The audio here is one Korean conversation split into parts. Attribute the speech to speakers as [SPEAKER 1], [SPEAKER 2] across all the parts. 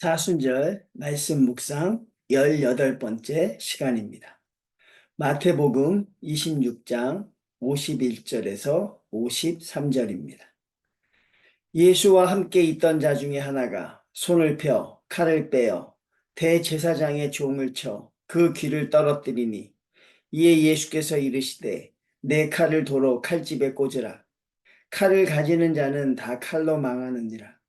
[SPEAKER 1] 사순절 말씀 묵상 18번째 시간입니다. 마태복음 26장 51절에서 53절입니다. 예수와 함께 있던 자 중에 하나가 손을 펴 칼을 빼어 대제사장의 종을 쳐 그 귀를 떨어뜨리니 이에 예수께서 이르시되 내 칼을 도로 칼집에 꽂으라. 칼을 가지는 자는 다 칼로 망하느니라.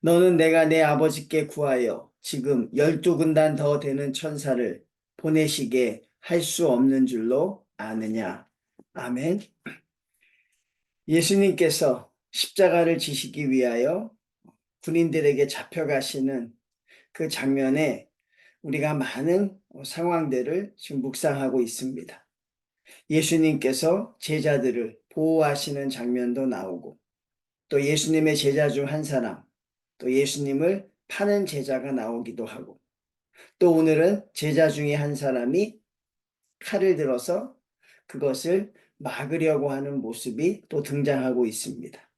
[SPEAKER 1] 너는 내가 내 아버지께 구하여 지금 열두 군단 더 되는 천사를 보내시게 할 수 없는 줄로 아느냐. 아멘. 예수님께서 십자가를 지시기 위하여 군인들에게 잡혀가시는 그 장면에 우리가 많은 상황들을 지금 묵상하고 있습니다. 예수님께서 제자들을 보호하시는 장면도 나오고 또 예수님의 제자 중 한 사람, 또 예수님을 파는 제자가 나오기도 하고 또 오늘은 제자 중에 한 사람이 칼을 들어서 그것을 막으려고 하는 모습이 또 등장하고 있습니다.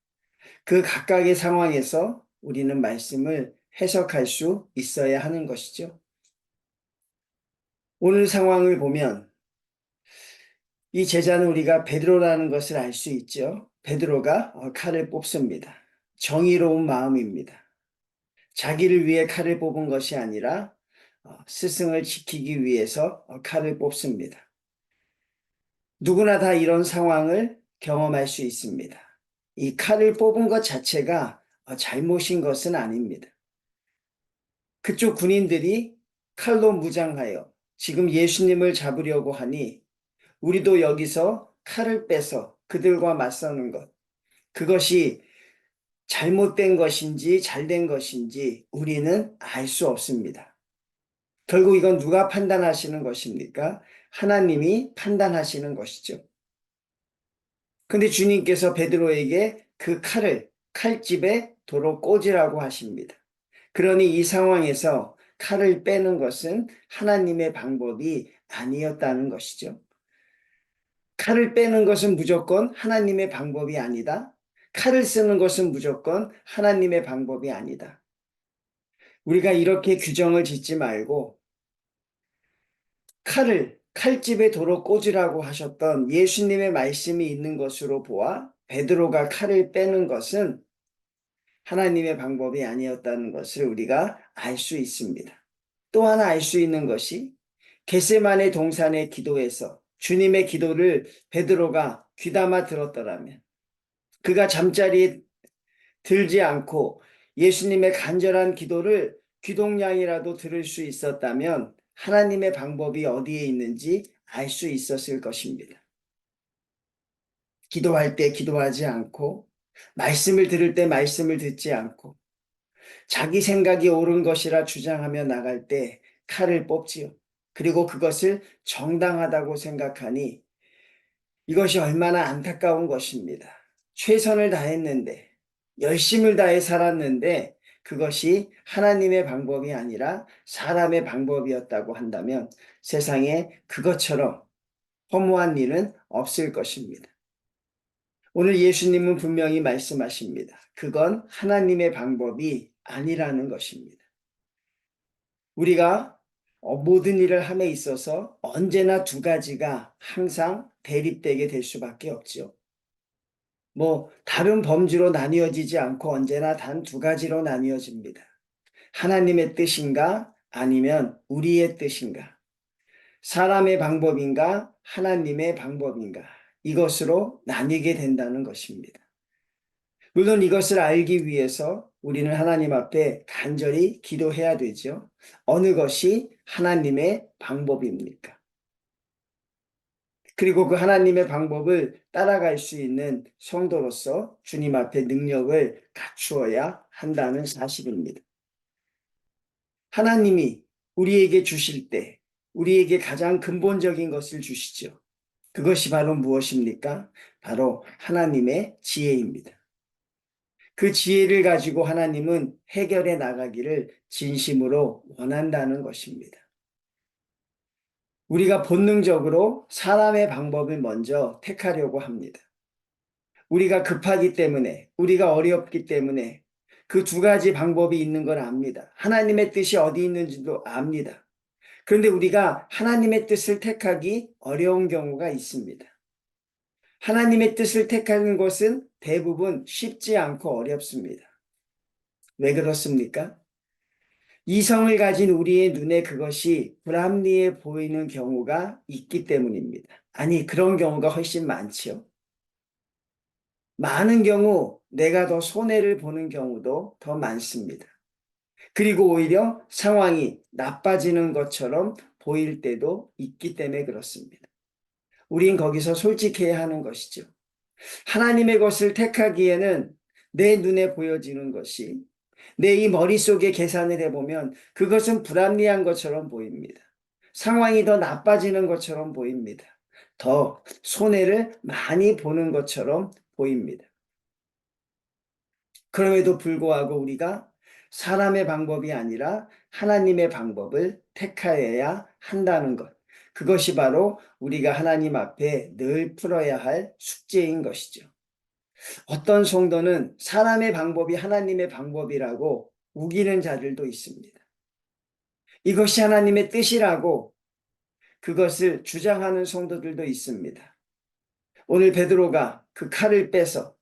[SPEAKER 1] 그 각각의 상황에서 우리는 말씀을 해석할 수 있어야 하는 것이죠. 오늘 상황을 보면 이 제자는 우리가 베드로라는 것을 알 수 있죠. 베드로가 어, 칼을 뽑습니다. 정의로운 마음입니다. 자기를 위해 칼을 뽑은 것이 아니라 어, 스승을 지키기 위해서 어, 칼을 뽑습니다. 누구나 다 이런 상황을 경험할 수 있습니다. 이 칼을 뽑은 것 자체가 잘못인 것은 아닙니다. 그쪽 군인들이 칼로 무장하여 지금 예수님을 잡으려고 하니 우리도 여기서 칼을 빼서 그들과 맞서는 것. 그것이 잘못된 것인지 잘된 것인지 우리는 알 수 없습니다. 결국 이건 누가 판단하시는 것입니까? 하나님이 판단하시는 것이죠. 근데 주님께서 베드로에게 그 칼을 칼집에 도로 꽂으라고 하십니다. 그러니 이 상황에서 칼을 빼는 것은 하나님의 방법이 아니었다는 것이죠. 칼을 빼는 것은 무조건 하나님의 방법이 아니다. 칼을 쓰는 것은 무조건 하나님의 방법이 아니다. 우리가 이렇게 규정을 짓지 말고 칼을 칼집에 도로 꽂으라고 하셨던 예수님의 말씀이 있는 것으로 보아 베드로가 칼을 빼는 것은 하나님의 방법이 아니었다는 것을 우리가 알 수 있습니다. 또 하나 알 수 있는 것이 게세만의 동산의 기도에서 주님의 기도를 베드로가 귀담아 들었더라면 그가 잠자리에 들지 않고 예수님의 간절한 기도를 귀동량이라도 들을 수 있었다면 하나님의 방법이 어디에 있는지 알 수 있었을 것입니다. 기도할 때 기도하지 않고 말씀을 들을 때 말씀을 듣지 않고 자기 생각이 옳은 것이라 주장하며 나갈 때 칼을 뽑지요. 그리고 그것을 정당하다고 생각하니 이것이 얼마나 안타까운 것입니다. 최선을 다했는데, 열심을 다해 살았는데, 그것이 하나님의 방법이 아니라 사람의 방법이었다고 한다면 세상에 그것처럼 허무한 일은 없을 것입니다. 오늘 예수님은 분명히 말씀하십니다. 그건 하나님의 방법이 아니라는 것입니다. 우리가 어, 모든 일을 함에 있어서 언제나 두 가지가 항상 대립되게 될 수밖에 없죠. 뭐 다른 범주로 나뉘어지지 않고 언제나 단 두 가지로 나뉘어집니다. 하나님의 뜻인가 아니면 우리의 뜻인가? 사람의 방법인가 하나님의 방법인가? 이것으로 나뉘게 된다는 것입니다. 물론 이것을 알기 위해서 우리는 하나님 앞에 간절히 기도해야 되죠. 어느 것이 하나님의 방법입니까? 그리고 그 하나님의 방법을 따라갈 수 있는 성도로서 주님 앞에 능력을 갖추어야 한다는 사실입니다. 하나님이 우리에게 주실 때 우리에게 가장 근본적인 것을 주시죠. 그것이 바로 무엇입니까? 바로 하나님의 지혜입니다. 그 지혜를 가지고 하나님은 해결해 나가기를 진심으로 원한다는 것입니다. 우리가 본능적으로 사람의 방법을 먼저 택하려고 합니다. 우리가 급하기 때문에, 우리가 어렵기 때문에, 그 두 가지 방법이 있는 걸 압니다. 하나님의 뜻이 어디 있는지도 압니다. 그런데 우리가 하나님의 뜻을 택하기 어려운 경우가 있습니다. 하나님의 뜻을 택하는 것은 대부분 쉽지 않고 어렵습니다. 왜 그렇습니까? 이성을 가진 우리의 눈에 그것이 불합리해 보이는 경우가 있기 때문입니다. 아니, 그런 경우가 훨씬 많지요. 많은 경우 내가 더 손해를 보는 경우도 더 많습니다. 그리고 오히려 상황이 나빠지는 것처럼 보일 때도 있기 때문에 그렇습니다. 우린 거기서 솔직해야 하는 것이죠. 하나님의 것을 택하기에는 내 눈에 보여지는 것이 내 이 머릿속에 계산을 해보면 그것은 불합리한 것처럼 보입니다. 상황이 더 나빠지는 것처럼 보입니다. 더 손해를 많이 보는 것처럼 보입니다. 그럼에도 불구하고 우리가 사람의 방법이 아니라 하나님의 방법을 택하여야 한다는 것. 그것이 바로 우리가 하나님 앞에 늘 풀어야 할 숙제인 것이죠. 어떤 성도는 사람의 방법이 하나님의 방법이라고 우기는 자들도 있습니다. 이것이 하나님의 뜻이라고 그것을 주장하는 성도들도 있습니다. 오늘 베드로가 그 칼을 빼서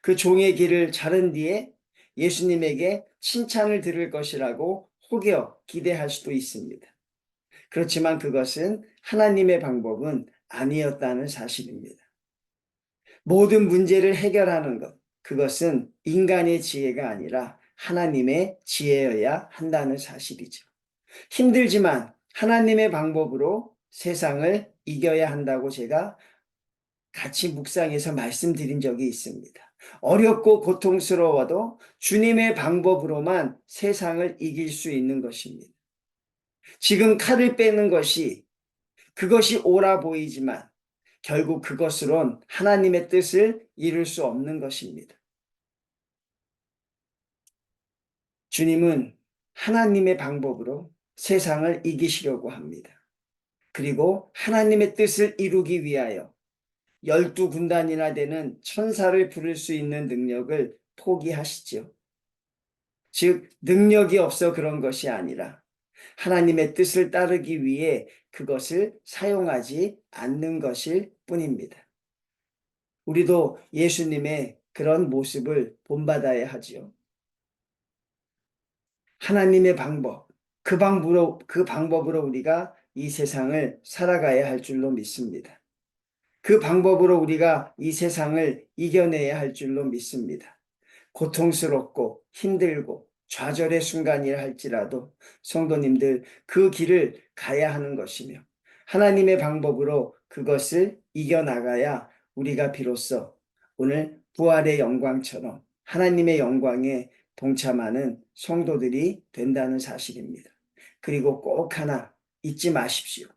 [SPEAKER 1] 그 종의 길을 자른 뒤에 예수님에게 칭찬을 들을 것이라고 혹여 기대할 수도 있습니다. 그렇지만 그것은 하나님의 방법은 아니었다는 사실입니다. 모든 문제를 해결하는 것, 그것은 인간의 지혜가 아니라 하나님의 지혜여야 한다는 사실이죠. 힘들지만 하나님의 방법으로 세상을 이겨야 한다고 제가 같이 묵상해서 말씀드린 적이 있습니다. 어렵고 고통스러워도 주님의 방법으로만 세상을 이길 수 있는 것입니다. 지금 칼을 빼는 것이 그것이 옳아 보이지만 결국 그것으론 하나님의 뜻을 이룰 수 없는 것입니다. 주님은 하나님의 방법으로 세상을 이기시려고 합니다. 그리고 하나님의 뜻을 이루기 위하여 열두 군단이나 되는 천사를 부를 수 있는 능력을 포기하시죠. 즉, 능력이 없어 그런 것이 아니라 하나님의 뜻을 따르기 위해 그것을 사용하지 않는 것일 뿐입니다. 우리도 예수님의 그런 모습을 본받아야 하지요. 하나님의 방법, 그 방법으로, 그 방법으로 우리가 이 세상을 살아가야 할 줄로 믿습니다. 그 방법으로 우리가 이 세상을 이겨내야 할 줄로 믿습니다. 고통스럽고 힘들고 좌절의 순간이라 할지라도 성도님들 그 길을 가야 하는 것이며 하나님의 방법으로 그것을 이겨나가야 우리가 비로소 오늘 부활의 영광처럼 하나님의 영광에 동참하는 성도들이 된다는 사실입니다. 그리고 꼭 하나 잊지 마십시오.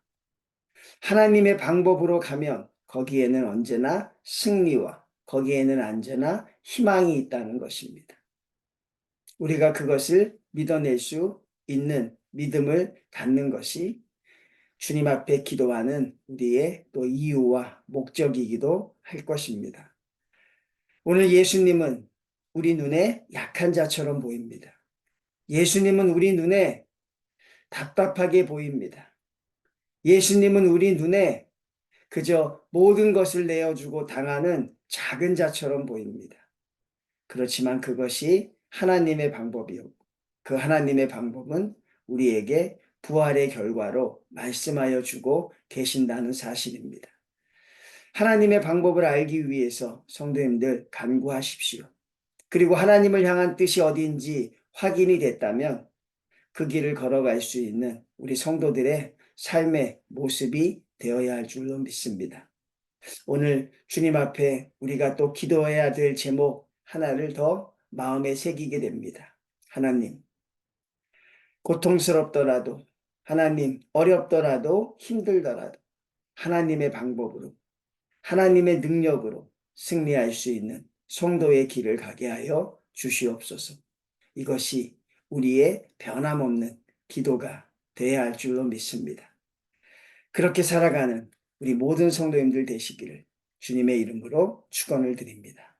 [SPEAKER 1] 하나님의 방법으로 가면 거기에는 언제나 승리와 거기에는 언제나 희망이 있다는 것입니다. 우리가 그것을 믿어낼 수 있는 믿음을 갖는 것이 주님 앞에 기도하는 우리의 또 이유와 목적이기도 할 것입니다. 오늘 예수님은 우리 눈에 약한 자처럼 보입니다. 예수님은 우리 눈에 답답하게 보입니다. 예수님은 우리 눈에 그저 모든 것을 내어주고 당하는 작은 자처럼 보입니다. 그렇지만 그것이 하나님의 방법이었고 그 하나님의 방법은 우리에게 부활의 결과로 말씀하여 주고 계신다는 사실입니다. 하나님의 방법을 알기 위해서 성도님들 간구하십시오. 그리고 하나님을 향한 뜻이 어디인지 확인이 됐다면 그 길을 걸어갈 수 있는 우리 성도들의 삶의 모습이 되어야 할 줄로 믿습니다. 오늘 주님 앞에 우리가 또 기도해야 될 제목 하나를 더 마음에 새기게 됩니다. 하나님, 고통스럽더라도, 하나님, 어렵더라도, 힘들더라도, 하나님의 방법으로, 하나님의 능력으로 승리할 수 있는 성도의 길을 가게 하여 주시옵소서. 이것이 우리의 변함없는 기도가 되어야 할 줄로 믿습니다. 그렇게 살아가는 우리 모든 성도님들 되시기를 주님의 이름으로 축원을 드립니다.